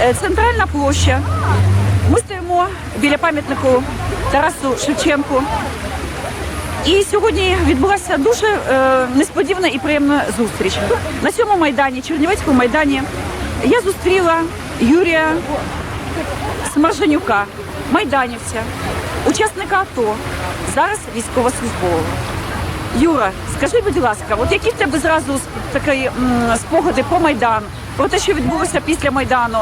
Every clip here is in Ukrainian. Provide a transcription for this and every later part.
Е, Центральна площа. Ми стоїмо біля пам'ятнику Тарасу Шевченку. І сьогодні відбулася дуже е, несподівана і приємна зустріч. На цьому майдані, Чернівецькому майдані, я зустріла Юрія Смаржанюка, майданівця, учасника АТО, зараз військовослужбового. Юра, скажи, будь ласка, от які в тебе зразу такі м, спогади по Майдану, про те, що відбулося після Майдану?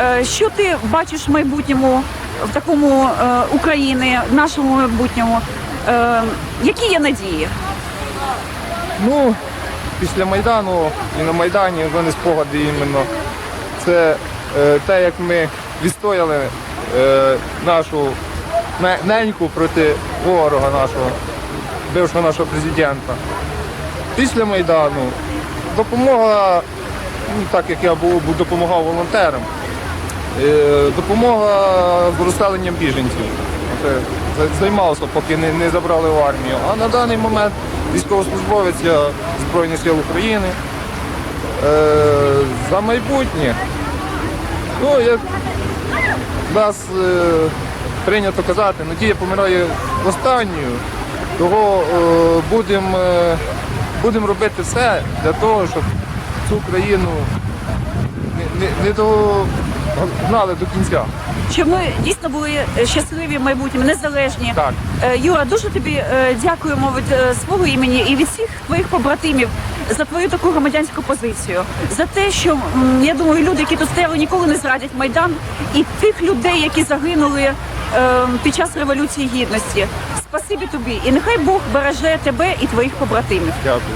Е, Що ти бачиш в майбутньому в такому е, України, в нашому майбутньому? Е, Які є надії? Ну, після Майдану і на Майдані в мене спогади іменно. Це те, як ми відстояли нашу неньку проти ворога нашого, бившого нашого президента. Після Майдану допомога, так як я був, допомагав волонтерам, е, допомога з розселенням біженців. Займався, поки не, не забрали в армію. А на даний момент військовослужбовець Збройних сил України. Е, за майбутнє. Ну, як нас е, прийнято казати, надія помирає останньою, того е, будемо е, будем робити все для того, щоб цю країну не, не, не догнали до кінця. Щоб ми дійсно були щасливі в майбутньому, незалежні. Так. Е, Юра, дуже тобі е, дякуємо від е, свого імені і від всіх твоїх побратимів за твою таку громадянську позицію, за те, що я думаю, люди, які тут стояли, ніколи не зрадять майдан, і тих людей, які загинули під час революції гідності. Спасибі тобі, і нехай Бог береже тебе і твоїх побратимів. Дякую.